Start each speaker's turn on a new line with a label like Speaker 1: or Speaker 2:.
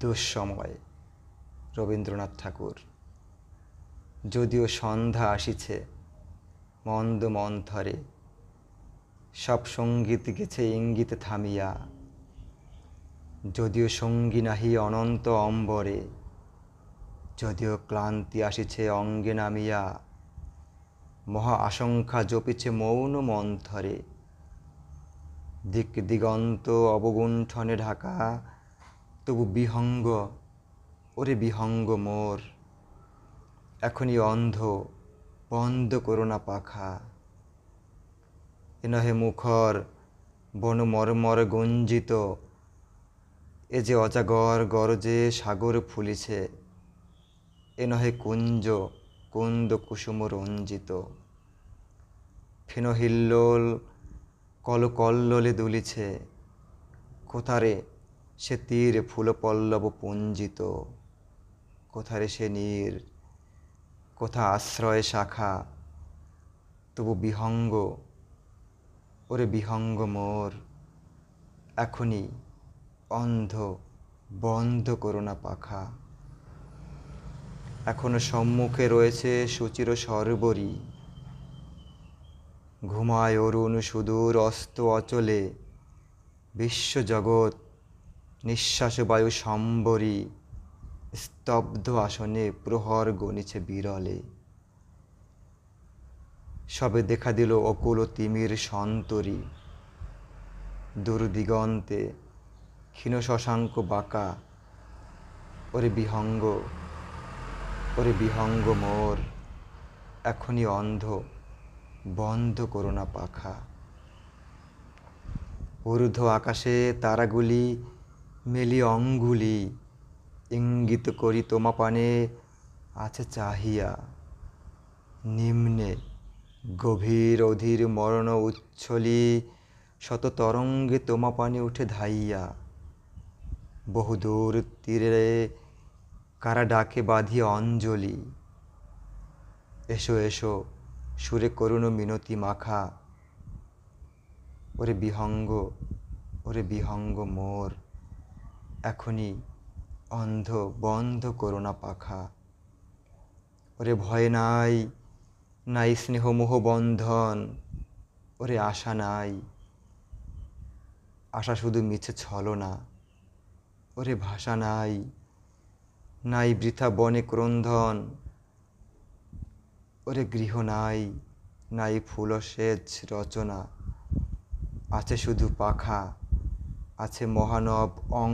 Speaker 1: দুঃসময়, রবীন্দ্রনাথ ঠাকুর। যদিও সন্ধ্যা আসিছে, মন্দ মন্থরে সব সংগীত গেছে ইঙ্গিত থামিয়া। যদিও সঙ্গী নাহি অনন্ত অম্বরে, যদিও ক্লান্তি আসিছে অঙ্গে নামিয়া, মহা আশঙ্কা জপিছে মৌন মন্থরে দিক দিগন্ত অবগুণ্ঠনে ঢাকা তবু বিহঙ্গ, ওরে বিহঙ্গ মোর। এখনই অন্ধ, বন্ধ করো না পাখা। এ নহে মুখর, বন মরমর গঞ্জিত। এ যে অজাগর গরজে সাগর ফুলিছে, এ নহে কুঞ্জ, কুন্দ কুসুম রঞ্জিত। ফেন হিল্লোল কল কল্লোলে দুলিছে, কোথারে সে তীর ফুল পল্লব পুঞ্জিত। কোথারে সে নীর, কোথা আশ্রয় শাখা? তবু বিহঙ্গ, ওরে বিহঙ্গ মোর। এখনই অন্ধ, বন্ধ করো না পাখা। এখনও সম্মুখে রয়েছে সুচির সরবরি। ঘুমায় অরুণ সুদূর অস্ত অচলে। বিশ্বজগৎ নিঃশ্বাস বায়ু সম্বরী, স্তব্ধ আসনে প্রহর গণিছে বিরলে। সবে দেখা দিল অকুল তিমির সন্তরী। দুর্দিগন্তে ক্ষীণ শশাঙ্ক বাঁকা, ওরে বিহঙ্গ ওরে বিহঙ্গ মোর, এখনই অন্ধ, বন্ধ করো না পাখা। ঊর্ধ্ব আকাশে তারাগুলি মেলি অঙ্গুলি, ইঙ্গিত করি তোমা পানে, আছে চাহিয়া। নিম্নে, গভীর অধীর মরণ উচ্ছলি, শত তরঙ্গে তোমা পানে উঠে ধাইয়া। বহুদূর তীরে কারা ডাকে বাঁধিয়ে অঞ্জলি। এসো এসো, সুরে করুণ মিনতি মাখা। ওরে বিহঙ্গ ওরে বিহঙ্গ মোর। এখনই অন্ধ বন্ধ করোনা পাখা। ওরে ভয় নাই নাই স্নেহ মোহ বন্ধন, ওরে আশা নাই। আশা শুধু মিছে ছলনা, ওরে ভাষা নাই নাই বৃথা বনে ক্রন্ধন ওরে গৃহ নাই নাই ফুল সেচ রচনা। আছে শুধু পাখা, আছে মহানব অঙ্গ